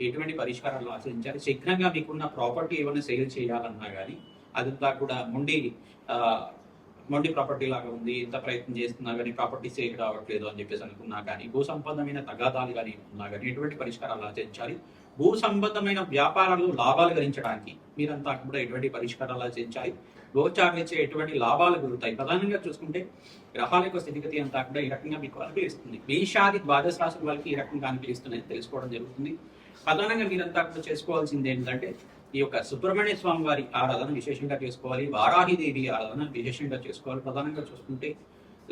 ఎటువంటి పరిష్కారాలు ఆచరించాలి శీఘ్రంగా మీకున్న ప్రాపర్టీ ఏమైనా సేల్ చేయాలన్నా కానీ అదంతా కూడా మొండి మొండి ప్రాపర్టీ లాగా ఉంది ఎంత ప్రయత్నం చేస్తున్నా కానీ ప్రాపర్టీ సేల్ రావట్లేదు అని చెప్పేసి అనుకున్నా కానీ భూ సంబంధమైన తగాదాలు కానీ ఉన్నా కానీ ఎటువంటి పరిష్కారాలు ఆచరించాలి భూ సంబంధమైన వ్యాపారాలు లాభాలు గరించడానికి మీరంతా కూడా ఎటువంటి పరిష్కారాలు ఆచరించాలి గోచారించే ఎటువంటి లాభాలు కలుగుతాయి ప్రధానంగా చూసుకుంటే గ్రహాల యొక్క స్థితిగతి అంతా కూడా ఈ రకంగా మీకు అనుకూలిస్తుంది మేషాది ద్వాదశ రాశుల వాళ్ళకి ఈ రకంగా అనిపిస్తుంది తెలుసుకోవడం జరుగుతుంది. ప్రధానంగా మీరంతా కూడా చేసుకోవాల్సింది ఏంటంటే ఈ యొక్క సుబ్రహ్మణ్య స్వామి వారి ఆరాధన విశేషంగా చేసుకోవాలి వారాహిదేవి ఆరాధన విశేషంగా చేసుకోవాలి. ప్రధానంగా చూసుకుంటే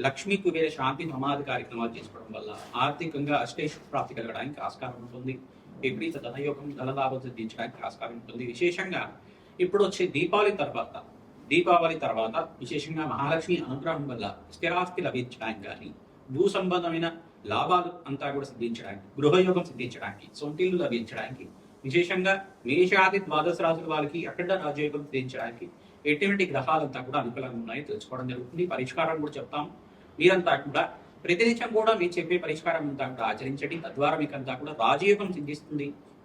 లక్ష్మీ కుబేర శాంతి సమాధి కార్యక్రమాలు చేసుకోవడం వల్ల ఆర్థికంగా అష్టేష్ ప్రాప్తి కలగడానికి ఆస్కారం ఉంటుంది. విపరీత ధనయోగం ధనలాభం సిద్ధించడానికి ఆస్కారం ఉంటుంది. విశేషంగా ఇప్పుడు వచ్చే దీపావళి తర్వాత దీపావళి తర్వాత విశేషంగా మహాలక్ష్మి అనుగ్రహం వల్ల స్థిరాస్తి లభించడానికి కానీ భూ సంబంధమైన లాభాలు అంతా కూడా సిద్ధించడానికి గృహయోగం సిద్ధించడానికి సొంతిల్లు లభించడానికి విశేషంగా మేషాది ద్వాదశ రాజుల వారికి అఖండ రాజయోగం సిద్ధించడానికి ఎటువంటి గ్రహాలంతా కూడా అనుకూలంగా ఉన్నాయో తెలుసుకోవడం జరుగుతుంది. పరిష్కారం కూడా చెప్తాం మీరంతా కూడా ప్రతినిత్యం కూడా మీరు చెప్పే పరిష్కారం అంతా కూడా ఆచరించండి. తద్వారా మీకు అంతా కూడా రాజయోగం సిద్ధిస్తుంది.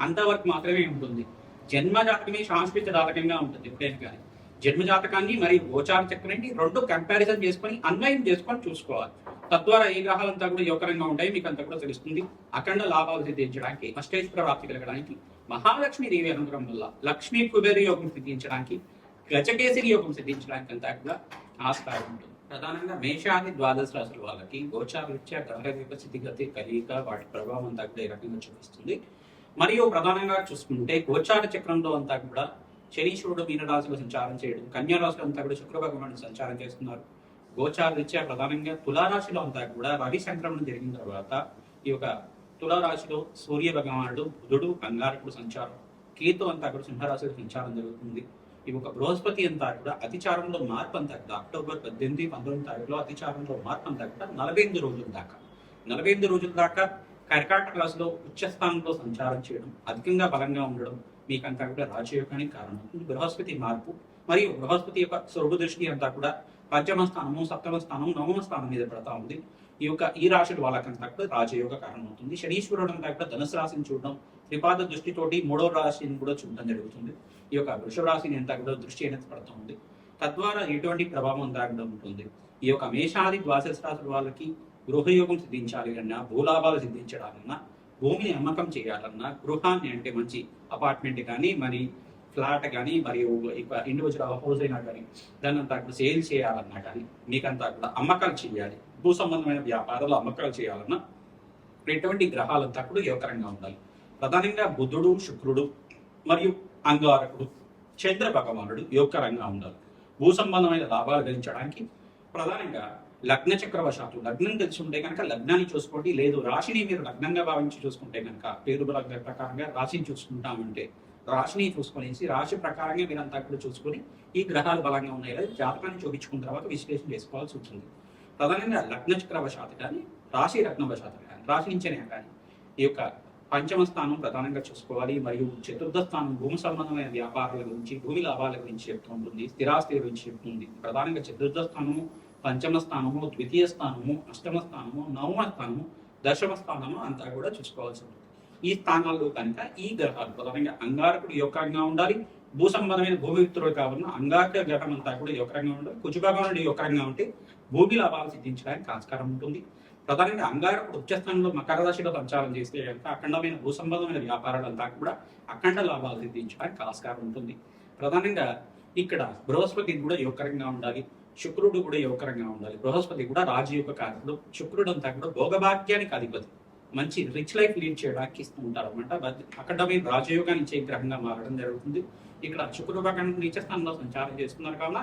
అంతవరకు మాత్రమే ఉంటుంది. జన్మ జాతకమే సాంస్కృతిక జాతకంగా ఉంటుంది ఎప్పుడైనా కానీ. జన్మ జాతకాన్ని మరియు గోచార చక్రాన్ని రెండు కంపారిజన్ చేసుకొని అన్వయం చేసుకొని చూసుకోవాలి. తద్వారా ఏ గ్రహాలంతా కూడా యోగకరంగా ఉంటాయి మీకు అంతా కూడా తెలుస్తుంది. అఖండ లాభాలు సిద్ధించడానికి అష్టేశ్వర ప్రాప్తి కలగడానికి మహాలక్ష్మి దేవి అనుగ్రహం వల్ల లక్ష్మీ కుబేరి యోగం సిద్ధించడానికి గజకేసరి యోగం సిద్ధించడానికి అంతా కూడా ఆస్కారం ఉంటుంది. ప్రధానంగా మేషాది ద్వాదశ రాశుల వాళ్ళకి గోచార రీత్యా గ్రహ యొక్క స్థితిగతి వాటి ప్రభావం అంతా కూడా ఈ రకంగా చూపిస్తుంది. మరియు ప్రధానంగా చూసుకుంటే గోచార చక్రంలో అంతా కూడా శనీశ్వరుడు మీన సంచారం చేయడం కన్యారాశిలో అంతా కూడా శుక్ర భగవానుడు సంచారం చేస్తున్నారు. గోచార రీత్యా ప్రధానంగా తులారాశిలో అంతా కూడా రవి సంక్రమణం జరిగిన తర్వాత ఈ యొక్క తులారాశిలో సూర్య భగవానుడు బుధుడు కంగారకుడు సంచారం కేతు అంతా కూడా సింహరాశిలో సంచారం జరుగుతుంది. ఈ ఒక బృహస్పతి అంతా కూడా అతిచారంలో మార్పు అంతా కూడా అక్టోబర్ పద్దెనిమిది పంతొమ్మిది తారీఖులో అతిచారంలో మార్పు అంతా కూడా నలభై ఎనిమిది రోజుల దాకా. నలభై ఎనిమిది రోజుల దాకా కర్కాటక రాశిలో ఉచ్చ స్థానంలో సంచారం చేయడం అధికంగా బలంగా ఉండడం మీకంతా కూడా రాజయోగానికి కారణం. బృహస్పతి మార్పు మరియు బృహస్పతి యొక్క స్వరూప దృష్టి అంతా కూడా పంచమ స్థానము సప్తమ స్థానం నవమ స్థానం మీద పడతా ఉంది. ఈ యొక్క ఈ రాశుల వాళ్ళకంతా కూడా రాజయోగ కారణం అవుతుంది శనీశ్వరుడు అంతా కూడా ధనుసు రాశిని చూడడం త్రిపాద దృష్టితోటి మూడో రాశిని కూడా చూడడం జరుగుతుంది. ఈ యొక్క వృషభ రాశిని అంతా కూడా దృష్టి అనేది పడుతూ ఉంది. తద్వారా ఎటువంటి ప్రభావం దాగడం ఉంటుంది. ఈ యొక్క మేషాది ద్వాదశ రాశుల వాళ్ళకి గృహయోగం సిద్ధించాలి అన్నా భూలాభాలు సిద్ధించడాలన్నా భూమిని అమ్మకం చేయాలన్నా గృహాన్ని అంటే మంచి అపార్ట్మెంట్ కానీ మరి ఫ్లాట్ కానీ మరియు ఇండివిజువల్ హౌస్ అయినా కానీ దాన్ని అంతా కూడా సేల్ చేయాలన్నా కానీ మీకంతా కూడా అమ్మకాలు చేయాలి. భూ సంబంధమైన వ్యాపారాలు అమ్మకాలు చేయాలన్నా ఎటువంటి గ్రహాలంతా కూడా యోగకరంగా ఉండాలి. ప్రధానంగా బుధుడు శుక్రుడు మరియు అంగారకుడు చంద్ర భగవానుడు యోగకరంగా ఉండాలి. భూ సంబంధమైన లాభాలు గణించడానికి ప్రధానంగా లగ్న చక్రవశాత్తు లగ్నం తెలిసి ఉంటే కనుక లగ్నాన్ని చూసుకోండి. లేదు రాశిని మీరు లగ్నంగా భావించి చూసుకుంటే కనుక పేరు లగ్న ప్రకారంగా రాశిని చూసుకుంటామంటే రాశిని చూసుకునేసి రాశి ప్రకారంగా మీరంతా కూడా చూసుకొని ఈ గ్రహాలు బలంగా ఉన్నాయి లేదా జాతకాన్ని చూపించుకున్న తర్వాత విశ్లేషణ చేసుకోవాల్సి ఉంటుంది. ప్రధానంగా లగ్న చక్రవశాత్తు కానీ రాశి లగ్నవశాత్తు కానీ రాశి నుంచేనే కానీ ఈ యొక్క పంచమ స్థానం ప్రధానంగా చూసుకోవాలి. మరియు చతుర్థ స్థానం భూమి సంబంధమైన వ్యాపారాల గురించి భూమి లాభాల గురించి చెప్తూ ఉంటుంది స్థిరాస్తి గురించి చెప్తుంది ప్రధానంగా చతుర్థ స్థానము పంచమ స్థానము ద్వితీయ స్థానము అష్టమ స్థానము నవమ స్థానము దశమ స్థానము అంతా కూడా చూసుకోవాల్సి ఉంటుంది. ఈ స్థానాల్లో కనుక ఈ గ్రహాలు ప్రధానంగా అంగారకుడు యోగంగా ఉండాలి భూ సంబంధమైన భూమి మిత్రుడు కావాలన్నా అంగారక గ్రహం అంతా కూడా యోగంగా ఉండాలి కుజభగవానుడు యోగంగా ఉంటే భూమి లాభాలు సిద్ధించడానికి ఆస్కారం ఉంటుంది. ప్రధానంగా అంగారకుడు ఉచ్చస్థానంలో మకర రాశిలో సంచారం చేస్తే కనుక అఖండమైన భూ సంబంధమైన వ్యాపారాలంతా కూడా అఖండ లాభాలు సిద్ధించడానికి ఆస్కారం ఉంటుంది. ప్రధానంగా ఇక్కడ బృహస్పతి కూడా యువకరంగా ఉండాలి. శుక్రుడు కూడా యువకరంగా ఉండాలి. బృహస్పతి కూడా రాజయోగ కారకుడు శుక్రుడు అంతా కూడా భోగభాగ్యానికి అధిపతి. మంచి రిచ్ లైఫ్ లీడ్ చేయడానికి ఇస్తూ ఉంటారు అనమాట అక్కడ మీరు రాజయోగాన్ని ఇచ్చే గ్రహంగా మారడం జరుగుతుంది. ఇక్కడ శుక్రభాగం నీచస్థానంలో సంచారం చేస్తున్నారు కావున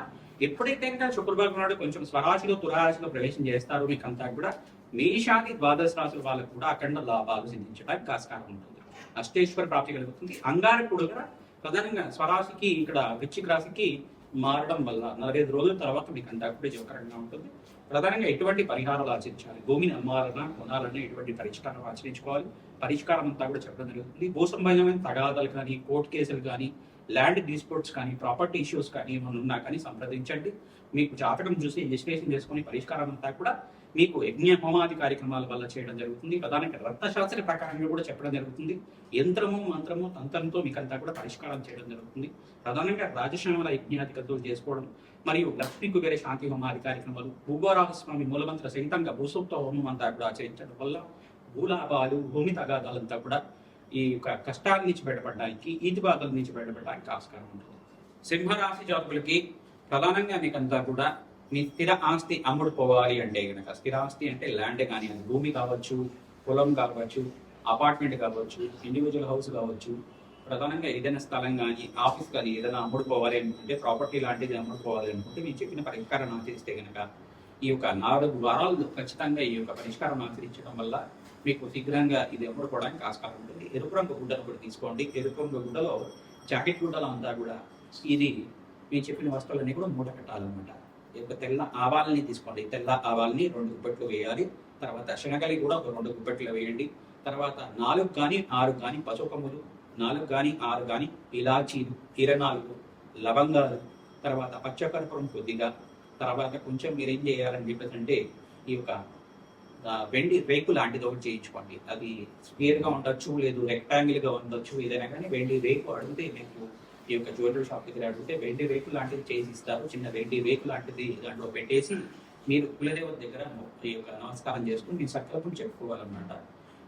ఎప్పుడైతే ఇంకా శుక్రభాగం నాడు కొంచెం స్వరాశిలో తురాశిలో ప్రవేశం చేస్తారో మీకు అంతా కూడా మేషాది ద్వాదశ రాశుల వాళ్ళకు కూడా అఖండ లాభాలు సిద్ధించడానికి ఆస్కారం ఉంటుంది. అష్టేశ్వర ప్రాప్తి కలుగుతుంది. అంగారకుడు కూడా ప్రధానంగా స్వరాశికి ఇక్కడ వృచ్చిక రాశికి మారడం వల్ల నలభై రోజుల తర్వాత మీకు అంతా కూడా జోకరంగా ఉంటుంది. ప్రధానంగా ఎటువంటి పరిహారాలు ఆచరించాలి? భూమిని అమ్మాలన్నా కొనాలన్నా ఎటువంటి పరిష్కారం ఆచరించుకోవాలి? పరిష్కారం అంతా కూడా చెప్పడం జరుగుతుంది. భూ సంబంధమైన తగాదాలు కానీ కోర్టు కేసులు కానీ ల్యాండ్ డిస్ప్యూట్స్ కానీ ప్రాపర్టీ ఇష్యూస్ కానీ ఏమైనా ఉన్నా కానీ సంప్రదించండి. మీకు జాతకం చూసి విశ్లేషణ చేసుకుని పరిష్కారం అంతా కూడా మీకు యజ్ఞ హోమాది కార్యక్రమాల వల్ల చేయడం జరుగుతుంది. ప్రధానంగా రక్తశాస్త్ర ప్రకారంగా కూడా చెప్పడం జరుగుతుంది. యంత్రము మంత్రము తంత్రంతో మీకు అంతా కూడా పరిష్కారం చేయడం జరుగుతుంది. ప్రధానంగా రాజశ్యామల యజ్ఞాధికతో చేసుకోవడం మరియు లక్ష్మీ కుబేర శాంతి హోమాది కార్యక్రమాలు భూగోరాహస్వామి మూలమంత్ర సహితంగా భూసూప్త హోమం అంతా కూడా ఆచరించడం వల్ల భూలాభాలు భూమి తగాదాలంతా కూడా ఈ యొక్క కష్టాల నుంచి బయటపడడానికి ఈతి బాధల నుంచి బయటపడడానికి ఆస్కారం ఉంటుంది. సింహరాశి జాతకులకి ప్రధానంగా మీకంతా కూడా మీ స్థిర ఆస్తి అమ్ముడు పోవాలి అంటే కనుక స్థిర ఆస్తి అంటే ల్యాండ్ కానీ అది భూమి కావచ్చు పొలం కావచ్చు అపార్ట్మెంట్ కావచ్చు ఇండివిజువల్ హౌస్ కావచ్చు ప్రధానంగా ఏదైనా స్థలం కానీ ఆఫీస్ కానీ ఏదైనా అమ్ముడుకోవాలి అనుకుంటే ప్రాపర్టీ లాంటిది అమ్ముడుపోవాలి అనుకుంటే మీరు చెప్పిన పరిష్కారం ఆచరిస్తే కనుక ఈ యొక్క నాలుగు వారాలు ఖచ్చితంగా ఈ యొక్క పరిష్కారం ఆచరించడం వల్ల మీకు శీఘ్రంగా ఇది అమ్ముడుకోవడానికి ఆస్కారం ఉంటుంది. ఎరుపు రంగు గుడ్డను కూడా తీసుకోండి. ఎరుపు రంగు గుడ్డలో జాకెట్ గుడ్డలు అంతా కూడా ఇది మేము చెప్పిన వస్తువులన్నీ కూడా మూట కట్టాలన్నమాట. యొక్క తెల్ల ఆవాలని తీసుకోండి. తెల్ల ఆవాలని రెండు గుప్పెట్లు వేయాలి. తర్వాత శనగలి కూడా ఒక రెండు గుప్పెట్లు వేయండి. తర్వాత నాలుగు కానీ ఆరు కానీ పసుపములు నాలుగు కానీ ఆరు కానీ ఇలాచీలు కిరణాలు లవంగాలు తర్వాత పచ్చకర్పూరం కొద్దిగా. తర్వాత కొంచెం మీరు ఏం చేయాలని చెప్పేసి ఈ యొక్క వెండి రేకు లాంటిది ఒకటి చేయించుకోండి. అది స్క్వేర్ ఉండొచ్చు లేదు రెక్టాంగిల్గా ఉండొచ్చు ఏదైనా కానీ వెండి రేకు అడిగితే మీకు ఈ యొక్క జ్యువెలరీ షాప్ దగ్గర అడిగితే వెండి రేకు లాంటిది చేసి ఇస్తారు. చిన్న వెండి రేకు లాంటిది దాంట్లో పెట్టేసి మీరు కులదేవత దగ్గర ఈ యొక్క నమస్కారం చేసుకుని మీ సంకల్పం చెప్పుకోవాలన్నమాట.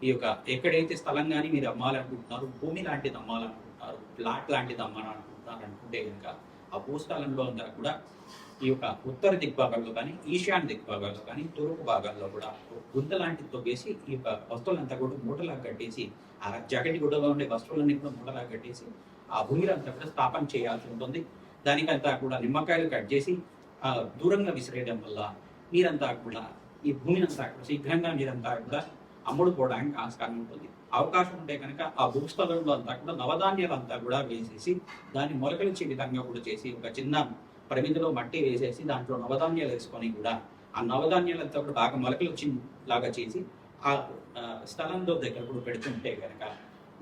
ఈ యొక్క ఎక్కడైతే స్థలం కానీ మీరు అమ్మాలనుకుంటున్నారు భూమి లాంటిది అమ్మాలనుకుంటున్నారు ప్లాట్ లాంటిది అమ్మాలనుకుంటున్నారు అనుకుంటే కనుక ఆ భూస్థలంలో అందరూ కూడా ఈ యొక్క ఉత్తర దిగ్భాగాల్లో కానీ ఈశాన్య దిగ్భాగాల్లో కానీ తూర్పు భాగాల్లో కూడా గుంత లాంటిది తొగ్గేసి ఈ యొక్క వస్తువులంతా కూడా మూటలా కట్టేసి ఆ జగటి గుడ్డలో ఉండే వస్తువులన్నీ కూడా మూటలాగా కట్టేసి ఆ భూమిలంతా కూడా స్థాపన చేయాల్సి ఉంటుంది. దానికంతా కూడా నిమ్మకాయలు కట్ చేసి దూరంగా విసిరేయడం వల్ల మీరంతా కూడా ఈ భూమిని అంతా కూడా శీఘ్రంగా మీరంతా కూడా అమ్ముడుకోవడానికి ఆస్కారం ఉంటుంది. అవకాశం ఉంటే కనుక ఆ భూస్థలంలో అంతా కూడా నవధాన్యాలు అంతా కూడా వేసేసి దాన్ని మొలకలిచ్చే విధంగా కూడా చేసి ఒక చిన్న పరిమితిలో మట్టి వేసేసి దాంట్లో నవధాన్యాలు వేసుకొని కూడా ఆ నవధాన్యాలంతా కూడా బాగా మొలకలు వచ్చి లాగా చేసి ఆ ఆ, స్థలంలో దగ్గర కూడా పెడుతుంటే కనుక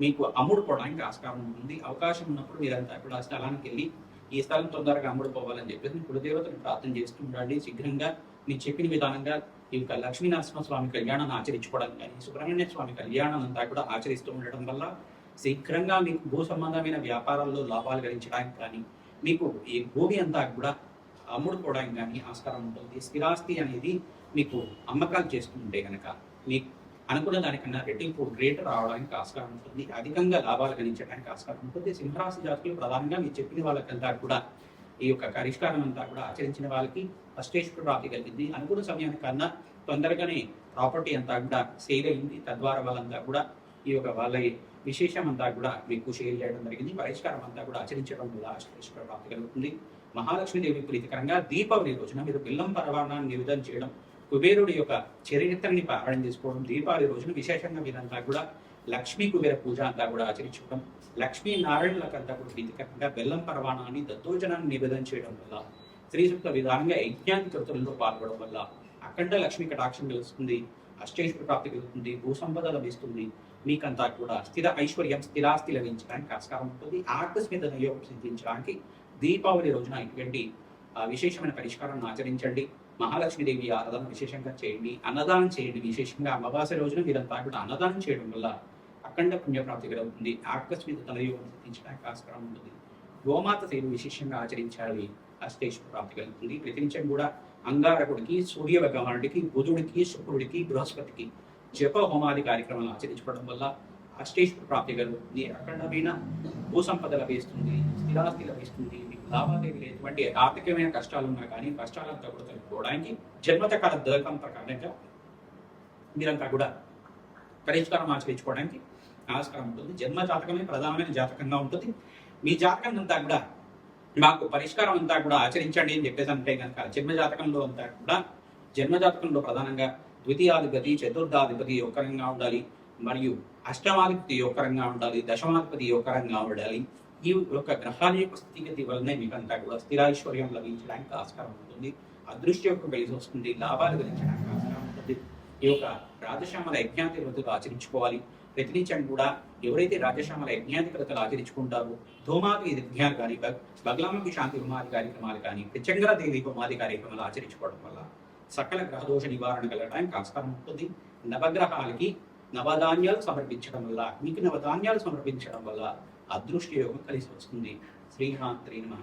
మీకు అమ్ముడుకోవడానికి ఆస్కారం ఉంటుంది. అవకాశం ఉన్నప్పుడు మీరంతా కూడా ఆ స్థలానికి వెళ్ళి ఈ స్థలం తొందరగా అమ్ముడుపోవాలని చెప్పేసి కులదేవతను ప్రార్థన చేస్తూ ఉండండి. శీఘ్రంగా మీరు చెప్పిన విధానంగా ఈ లక్ష్మీనరసింహ స్వామి కళ్యాణాన్ని ఆచరించుకోవడం కానీ సుబ్రహ్మణ్య స్వామి కళ్యాణం అంతా కూడా ఆచరిస్తూ ఉండడం వల్ల శీఘ్రంగా మీకు భూ సంబంధమైన వ్యాపారాల్లో లాభాలు గడించడానికి కానీ మీకు ఈ భూమి అంతా కూడా అమ్ముడుకోవడానికి కానీ ఆస్కారం ఉంటుంది. స్థిరాస్తి అనేది మీకు అమ్మకాలు చేసుకుంటే కనుక మీకు అనుకున్న దానికన్నా రెట్టింపు రేట్ రావడానికి ఆస్కారం ఉంటుంది. అధికంగా లాభాలు గణించడానికి ఆస్కారం ఉంటుంది. సింహరాశి జాతకులు ప్రధానంగా మీరు చెప్పిన వాళ్ళకంతా కూడా ఈ యొక్క పరిష్కారం అంతా కూడా ఆచరించిన వాళ్ళకి అష్టేశ్వర ప్రాప్తి కలిగింది. అనుకున్న సమయానికన్నా తొందరగానే ప్రాపర్టీ అంతా కూడా సేల్ అయింది. తద్వారా వాళ్ళంతా కూడా ఈ యొక్క వాళ్ళ విశేషం అంతా కూడా మీకు షేర్ చేయడం జరిగింది. పరిష్కారం అంతా కూడా ఆచరించడం వల్ల అష్టేశ్వర ప్రాప్తి కలుగుతుంది. మహాలక్ష్మీదేవి ప్రీతికరంగా దీపావళి రోజున మీరు బిల్లం పరవాణాన్ని నివేదన చేయడం కుబేరుడి యొక్క చరిత్రని పారాయణ చేసుకోవడం దీపావళి రోజున విశేషంగా మీరంతా కూడా లక్ష్మీ కుబేర పూజ అంతా కూడా ఆచరించుకోవడం లక్ష్మీ నారాయణులకంతా కూడా ప్రీతికరంగా బెల్లం పర్వాణాన్ని దత్తోజనాన్ని నివేదన చేయడం వల్ల శ్రీసూక్త విధానంగా యజ్ఞాన్ని కృతుల్లో పాల్గొనడం వల్ల అఖండ లక్ష్మీ కటాక్షం కలుస్తుంది అష్టేశ్వర ప్రాప్తి కలుగుతుంది భూ సంపద లభిస్తుంది మీకంతా కూడా స్థిర ఐశ్వర్యం స్థిరాస్తి లభించడానికి ఆస్కారం ఉంటుంది. ఆకస్మిక యోగం సిద్ధించడానికి దీపావళి రోజున ఇటువంటి ఆ, విశేషమైన పరిష్కారాన్ని ఆచరించండి. మహాలక్ష్మీదేవి ఆరాధన విశేషంగా చేయండి అన్నదానం చేయండి. విశేషంగా అమావాస్య రోజున మీరంతా కూడా అన్నదానం చేయడం వల్ల అఖండ పుణ్యప్రాప్తి కలుగుతుంది. ఆకస్మిక తలయోగం సిద్ధించడానికి ఆస్కారం ఉంటుంది. గోమాత సేవ విశేషంగా ఆచరించాలి. అష్టేశ్వర ప్రాప్తి కలుగుతుంది. ప్రతినిత్యం కూడా అంగారకుడికి సూర్య భగవానుడికి బుధుడికి శుక్రుడికి బృహస్పతికి జప హోమాది కార్యక్రమాలు ఆచరించుకోవడం వల్ల అష్టేశ్వర ప్రాప్తి కలుగుతుంది. అఖండమైన భూ సంపద లభిస్తుంది. స్థిరాస్తి లభిస్తుంది. మీకు లావాదేవీలు ఎటువంటి ఆర్థికమైన కష్టాలు ఉన్నా కానీ కష్టాలంతా కూడా తగ్గుకోవడానికి జన్మతకాల దళకం ప్రకారంగా మీరంతా కూడా పరిష్కారం ఆచరించుకోవడానికి ఆస్కారం ఉంటుంది. జన్మ జాతకమే ప్రధానమైన జాతకంగా ఉంటుంది. మీ జాతకం అంతా కూడా మాకు పరిష్కారం అంతా కూడా ఆచరించండి అని చెప్పేసి అంటే కనుక జన్మ జాతకంలో అంతా కూడా జన్మ జాతకంలో ప్రధానంగా ద్వితీయాధిపతి చతుర్థాధిపతి యొక్కరంగా ఉండాలి. మరియు అష్టమాధిపతి యొక్కరంగా ఉండాలి. దశమాధిపతి యొక్కరంగా ఉండాలి. ఈ యొక్క గ్రహాల యొక్క స్థితిగతి వల్లనే మీకు కూడా స్థిరాశ్వర్యం లభించడానికి ఆస్కారం ఉంటుంది. అదృష్టి యొక్క వెలిసి వస్తుంది. లాభాలు గెలించడానికి ఆస్కారం ఉంటుంది. ఈ యొక్క రాజశ్యామల యజ్ఞాతి వ్రతులు ఆచరించుకోవాలి. ప్రతినిత్యం కూడా ఎవరైతే రాజశ్యామల యజ్ఞాతి వ్రతలు ఆచరించుకుంటారో ధూమాది యజ్ఞాలు కానీ బగ్లామకి శాంతి హోమాది కార్యక్రమాలు కానీ ప్రత్యంగర దేవి హోమాది కార్యక్రమాలు ఆచరించుకోవడం వల్ల సకల గ్రహదోష నివారణ కలగడానికి ఆస్కారం ఉంటుంది. నవగ్రహాలకి నవధాన్యాలు సమర్పించడం వల్ల మీకు నవధాన్యాలు సమర్పించడం వల్ల అదృష్ట యోగం కలిసి వస్తుంది. శ్రీహాంత్రీ నమ.